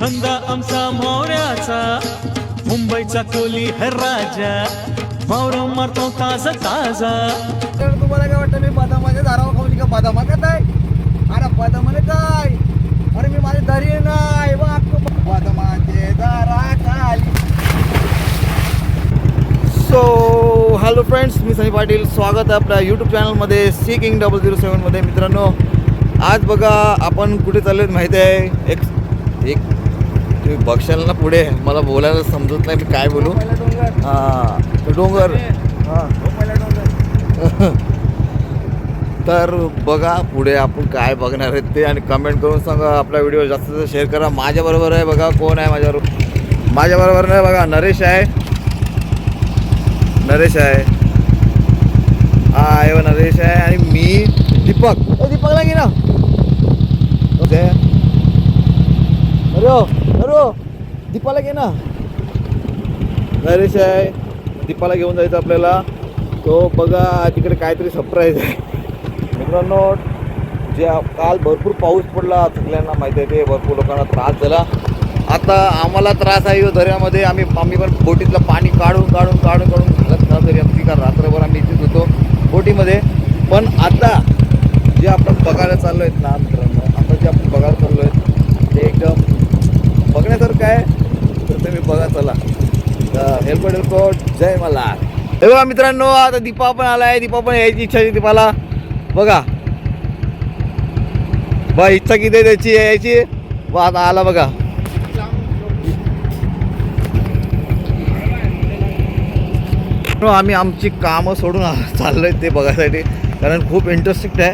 धंदा आमचा मोऱ्याचा. मुंबईचा कोली है राजा. मावर मारतो ताजा ताजा. तर तुम्हाला काय वाटतं मी बदामाच्या दारावर खाऊन का बदामा काय अरे बदामाने काय? अरे मी माझे दरी नाही बदामाचे दारा खाली सो हॅलो फ्रेंड्स मी सनी पाटील. स्वागत आहे आपल्या यूट्यूब चॅनलमध्ये सी किंग डबल झिरो सेवनमध्ये मित्रांनो आज बघा आपण कुठे चाललो माहिती आहे? एक एक तुम्ही बघशाल ना पुढे. मला बोलायला समजत नाही मी काय बोलू? हां तो डोंगर. हां. तर बघा पुढे आपण काय बघणार आहेत ते आणि कमेंट करून सांगा. आपला व्हिडिओ जास्तीत जास्त शेअर करा. माझ्याबरोबर आहे बघा कोण आहे माझ्याबरोबर माझ्याबरोबर नाही बघा नरेश आहे. नरेश आहे. हा आहे नरेश आहे आणि मी दीपक. दीपकला घे ना. ओके. अरे ओ, दीपाला घे ना. नरेश आहे. दीपाला घेऊन जायचं आपल्याला. तो बघा तिकडे काहीतरी सरप्राईज आहे. मित्रांनो जे काल भरपूर पाऊस पडला सगळ्यांना माहिती आहे ते भरपूर लोकांना त्रास झाला. आता आम्हाला त्रास आहे हो दर्यामध्ये. आम्ही आम्ही पण बोटीतलं पाणी काढून काढून काढून काढून घालत ना तरी आमची का रात्रभर आम्ही इथेच होतो बोटीमध्ये. पण आता जे आपण बघायला चाललो आहेत ना मित्रांनो आता जे आपण बघायला चाललो आहेत ते एकदम बघण्यासारखं आहे तर तुम्ही बघा चला. तर हेल्पो जय मला हे बघा मित्रांनो आता दीपा पण आलाय दीपा पण यायची इच्छा आहे दीपाला. बघा. बा इच्छा किती त्याची यायची? बा आता आला बघा. आम्ही आमची कामं सोडून आ- चाललोय ते बघायसाठी कारण खूप इंटरेस्टिंग आहे.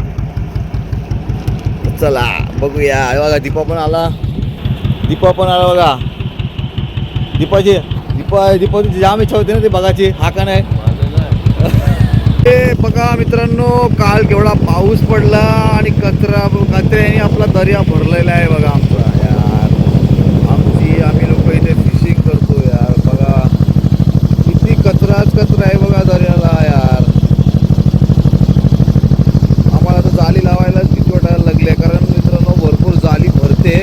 चला बघूया. बघा दीपा पण आला. दीपा पण आला बघा. दीपाची दीपा दीपाची जाम इच्छा होती ना ते बघाची हा का नाही? ते बघा मित्रांनो काल केवढा पाऊस पडला आणि कचरा कचऱ्याने आपला दर्या भरलेला आहे बघा आमचा यार आमची आम्ही लोक इथे फिशिंग करतो यार बघा किती कचराच कचरा आहे बघा दर्याला यार आम्हाला तर जाली लावायलाच किती वाटायला लागले कारण मित्रांनो भरपूर जाली भरते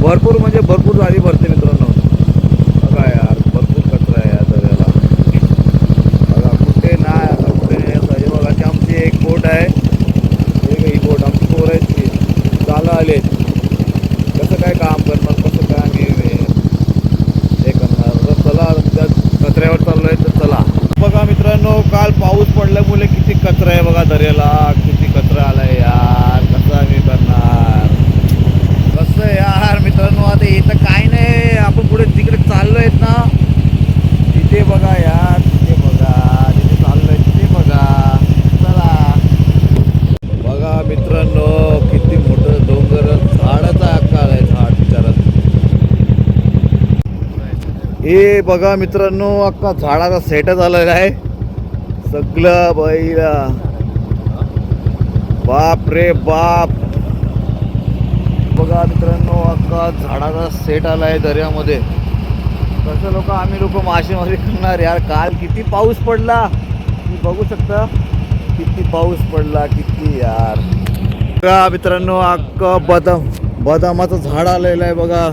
भरपूर म्हणजे भरपूर जाली भरते मित्रांनो बघा यार भरपूर कचरा आहे या दर्याला बघा कुठे नाही आता कुठे नाही आता हे बघा ती आमची एक बोट आहे हे ही बोट आमची पोर आहेत ती चाला आले कसं काय काम करणार कसं काय आम्ही हे- हे करणार तर चला त्या कचऱ्यावर चाललोय तर चला बघा मित्रांनो काल पाऊस पडल्यामुळे किती कचरा आहे बघा दर्याला किती कचरा आलाय यार कसा मी करणार? कसं यार मित्रांनो आता इथं काय नाही आपण पुढे तिकडे चाललोय ना. तिथे बघा यार तिथे बघा तिथे चाललोय तिथे बघा. चला. बघा मित्रांनो किती मोठं डोंगर झाडाचा आकार आहे झाड विचारात हे बघा मित्रांनो अख्खा झाडाचा सेटच आलेला आहे. सगळं बैला बाप रे बाप. बघा मित्रांनो अख्खा झाडाचा सेट आला आहे दर्यामध्ये. कसं लोक आम्ही लोक मासेमारी करणार यार काल किती पाऊस पडला? तुम्ही बघू शकता. किती पाऊस पडला किती यार. बघा मित्रांनो अख्खं बदाम बदामाचं झाड आलेलं आहे बघा.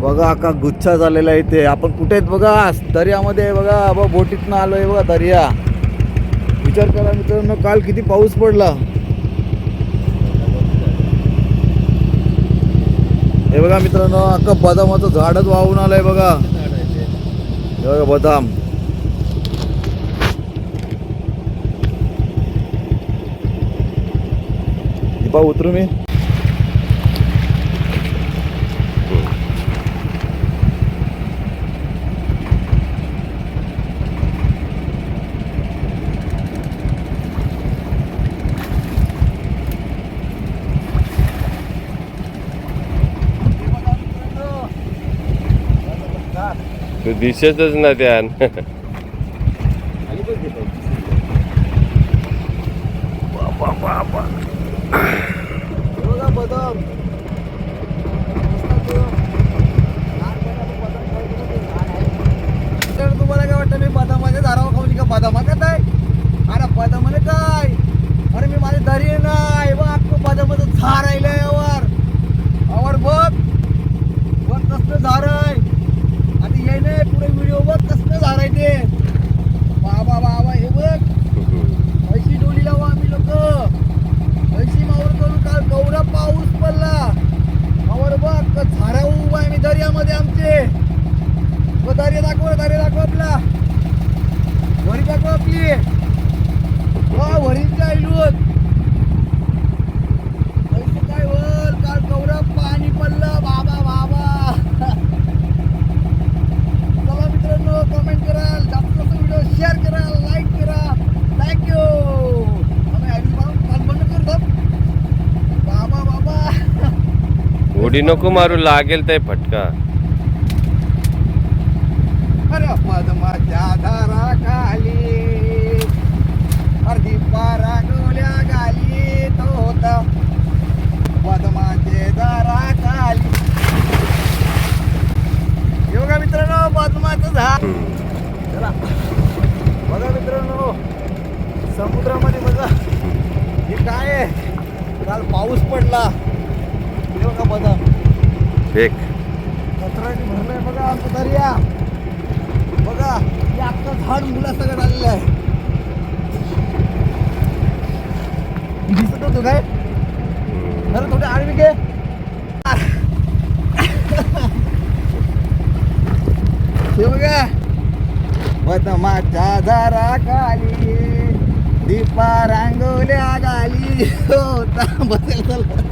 बघा का गुच्छा झालेला आहे इथे. आपण कुठे आहेत बघा? दर्यामध्ये बघा. बघ बोटीतनं आलोय बघा दर्या. विचार करा मित्रांनो काल किती पाऊस पडला? हे बघा मित्रांनो अख्खा बदामाचं झाडच वाहून आलंय बघा. हे बघा बदाम. दीपा उतरू मी? तू दिसतच ना त्यान. बघा बदाम तर तुम्हाला काय वाटतं मी बदामाच्या दारावर खाऊन का बदामा का काय अरे बदामाने काय अरे मी माझे दारी नाही व अख्खं बदामाचं झाड राहिलं यावर आवड बघ दारी दाखव दारी दाखव आपला वरी दाखव आपली वा वरीची आईलूत पैसे काय वर काल कवरा पाणी पडलं बाबा बाबा चला मित्रांनो कमेंट कराल जास्त जास्त व्हिडिओ शेअर करा लाईक करा थँक्यू आम्ही आधी काल बंद करतो बाबा बाबा उडी नको मारू लागेल ते फटका. अरे पद्माच्या धारा खाली अर्धी पारा डोल्या गाली तो होता पद्माचे दारा खाली बघा मित्रांनो पद्माचं झाड चला. बघा मित्रांनो समुद्रामध्ये बघा. हे काय काल पाऊस पडला. फेक. बघा झाड मुला सगळं आलेलं आहे. दिसत होतो काय? जरा थोडे आडवी घे. हे बघा. बदमाच्या दारा खाली दीपा रांगोल्या गाली होता बसेल चला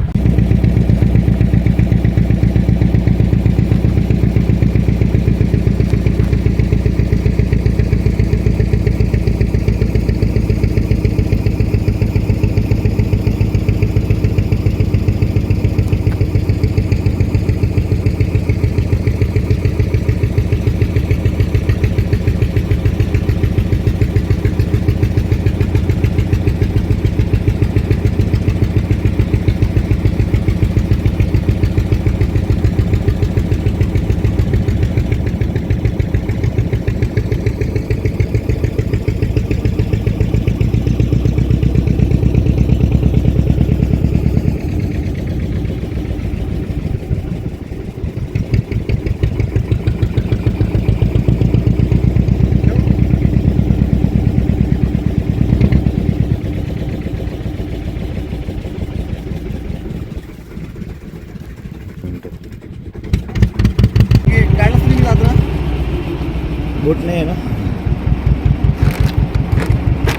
गाडीच नाही जात ना बोट नाही आहे. ना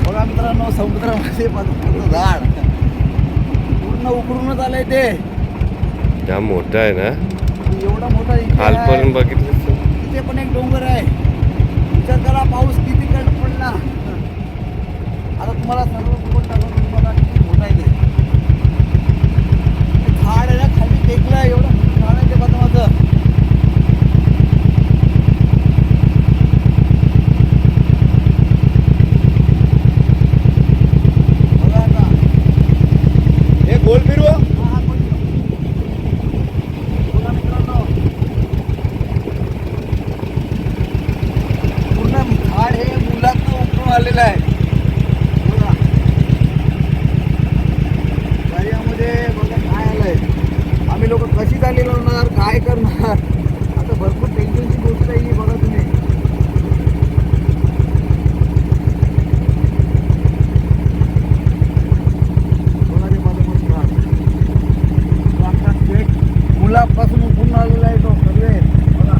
बघा मित्रांनो समुद्रामध्ये झाड. पूर्ण उकळूनच आलंय ते. जाम मोठा आहे ना? एवढा मोठा. खालपर्यंत बघितलं तिथे पण एक डोंगर आहे. विचार करा पाऊस किती कड पडला. आता तुम्हाला सर्व टाकून किती मोठा आहे ते. ते झाड आहे ना खाली टेकलं एवढं मोठं झाड आहे ते बदमाचं बघा आता. हे गोल फिरव हा, हा, गोल फिरव. बघा मित्रांनो पूर्ण झाड हे मुलातनं उकळून आलेलं आहे बघा दर्यामध्ये बघा काय आलंय आम्ही लोक कशी चालली लावणार काय करणार आता भरपूर टेन्शनची गोष्ट आहे ही बघा तुम्ही बघा ते बाजूकडून झाड. तो अख्खा स्टेट मुलापासून उकळून आलेला आहे तो सर्वे बघा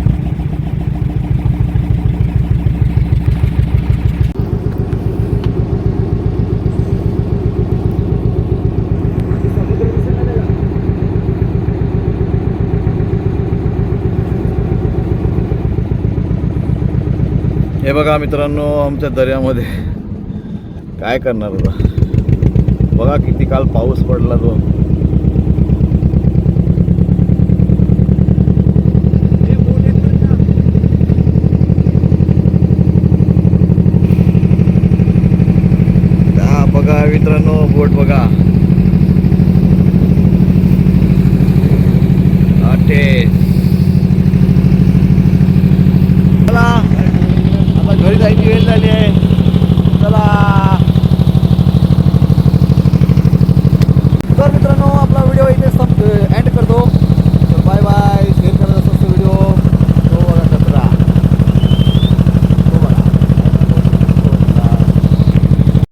हे बघा मित्रांनो आमच्या दर्यामध्ये काय करणार आता? बघा किती काल पाऊस पडला तो हा बघा मित्रांनो बोट बघा अटे चला आता